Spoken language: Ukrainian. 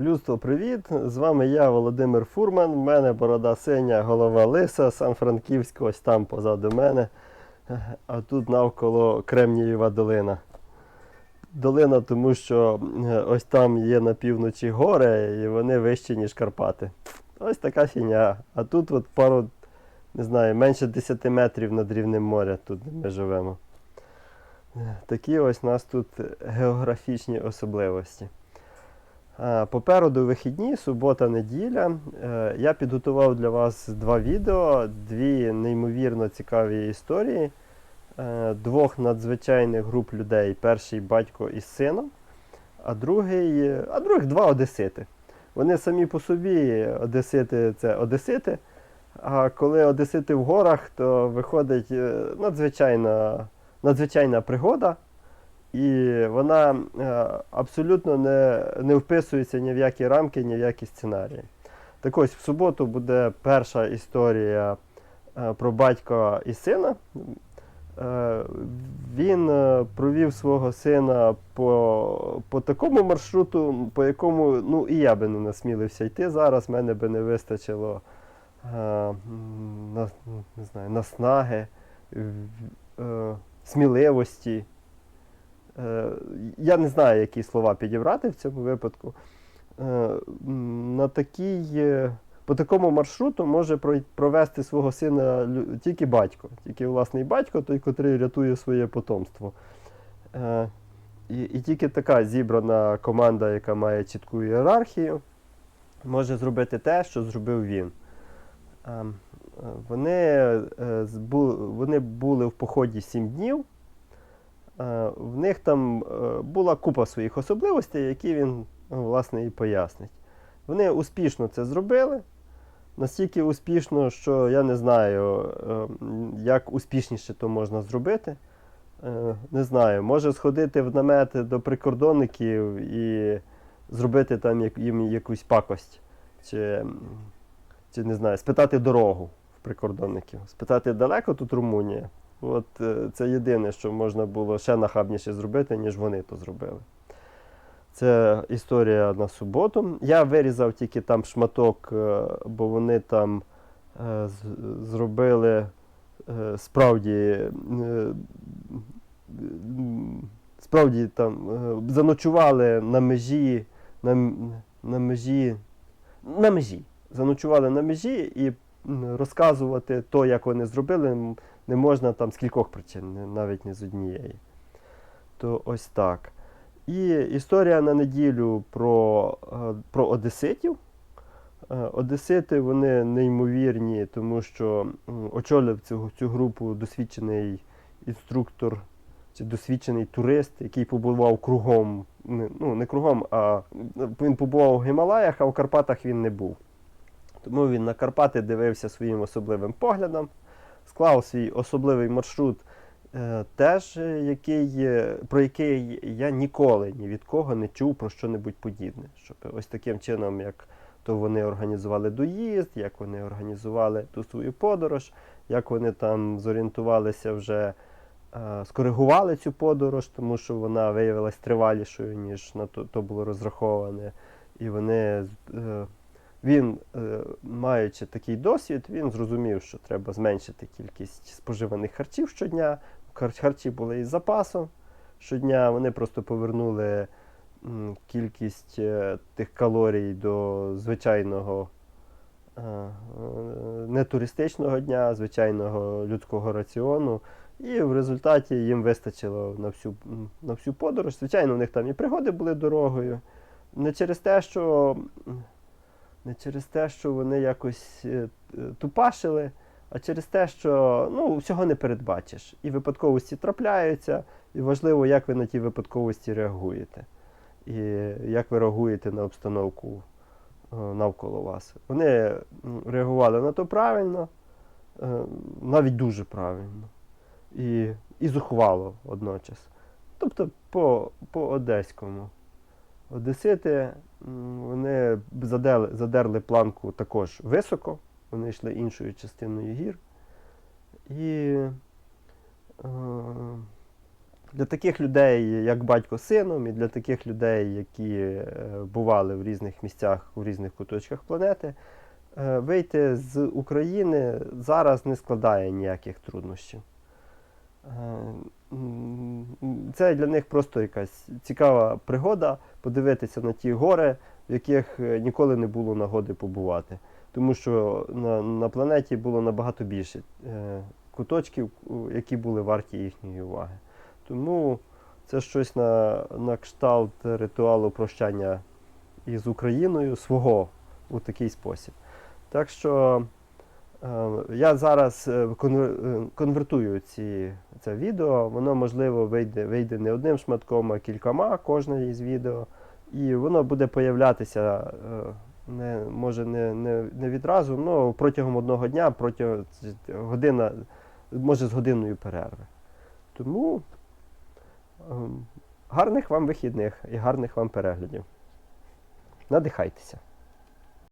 Людство, привіт! З вами я, Володимир Фурман. У мене борода синя, голова лиса, Сан-Франківськ, ось там позаду мене. А тут навколо Кремнієва долина. Долина, тому що е, ось там є на півночі гори, і вони вищі, ніж Карпати. Ось така фіня. А тут от пару, не знаю, менше 10 метрів над рівнем моря, тут ми живемо. Е, Такі ось у нас тут географічні особливості. А, Попереду вихідні, субота, неділя. Е, Я підготував для вас два відео, дві неймовірно цікаві історії е, двох надзвичайних груп людей. Перший батько із сином, а другий, е, а других два одесити. Вони самі по собі одесити це одесити. А коли одесити в горах, то виходить е, надзвичайна, надзвичайна пригода. І вона е, абсолютно не, не вписується ні в які рамки, ні в які сценарії. Так ось в суботу буде перша історія е, про батька і сина. Е, він провів свого сина по, по такому маршруту, по якому ну, і я би не насмілився йти зараз, мене би не вистачило не знаю, наснаги, сміливості. Е, Я не знаю, які слова підібрати в цьому випадку. Е, На такій, е, по такому маршруту може провести свого сина тільки батько, тільки власний батько, той, котрий рятує своє потомство. І, і тільки така зібрана команда, яка має чітку ієрархію, може зробити те, що зробив він. Е, е, Вони, вони були в поході сім днів. Е, В них там е, була купа своїх особливостей, які він ну, власне і пояснить. Вони успішно це зробили. Настільки успішно, що я не знаю, е, як успішніше то можна зробити. Е, Не знаю, може сходити в намет до прикордонників і зробити там їм якусь пакость. Чи, чи не знаю, спитати дорогу в прикордонників. Спитати далеко тут Румунія. От е, це єдине, що можна було ще нахабніше зробити, ніж вони то зробили. Це історія на суботу. Я вирізав тільки там шматок, е, бо вони там е, зробили справді. Справді там заночували на межі, на, на межі, на межі. Заночували на межі і розказувати то, як вони зробили, не можна там з кількох причин, навіть не з однієї. То ось так. І історія на неділю про, е, про одеситів. Е, Одесити вони неймовірні, тому що очолив цю, цю групу досвідчений інструктор чи досвідчений турист, який побував кругом, ну не кругом, а він побував в Гімалаях, а в Карпатах він не був. Тому він на Карпати дивився своїм особливим поглядом, склав свій особливий маршрут, е, теж е, який, е, про який я ніколи ні від кого не чув про що-небудь подібне. Щоб ось таким чином, як то вони організували доїзд, як вони організували ту свою подорож, як вони там зорієнтувалися вже, скоригували цю подорож, тому що вона виявилась тривалішою, ніж на то, то було розраховане. І вони, він, е, маючи такий досвід, він зрозумів, що треба зменшити кількість споживаних харчів щодня. Харчі були із запасом щодня. Вони просто повернули кількість е, тих калорій до звичайного е, не туристичного дня, звичайного людського раціону. І в результаті їм вистачило на всю, на всю подорож. Звичайно, у них там і пригоди були дорогою. Не через те, що, не через те, що вони якось е, е, тупашили, а через те, що ну, всього не передбачиш. І випадковості трапляються, і важливо, як ви на ті випадковості реагуєте. І як ви реагуєте на обстановку е, навколо вас. Вони реагували на то правильно, навіть дуже правильно. І, і зухвало водночас. Тобто по, по одеському. Одесити вони задерли, задерли планку також високо, вони йшли іншою частиною гір. І е, Для таких людей, як батько сином, і для таких людей, які е, бували в різних місцях, у різних куточках планети, е, вийти з України зараз не складає ніяких труднощів. Е, Це для них просто якась цікава пригода подивитися на ті гори, в яких е, ніколи не було нагоди побувати. Тому що на, на планеті було набагато більше е, куточків, які були варті їхньої уваги. Тому це щось на, на кшталт ритуалу прощання із Україною свого у такий спосіб. Так що я зараз е, е, конвертую ці, це відео, воно можливо вийде, вийде не одним шматком, а кількома кожне із відео. І воно буде появлятися е, не, може не, не, не відразу, але протягом одного дня, протягом година, може з годиною перерви. Тому гарних вам вихідних і гарних вам переглядів. Надихайтеся.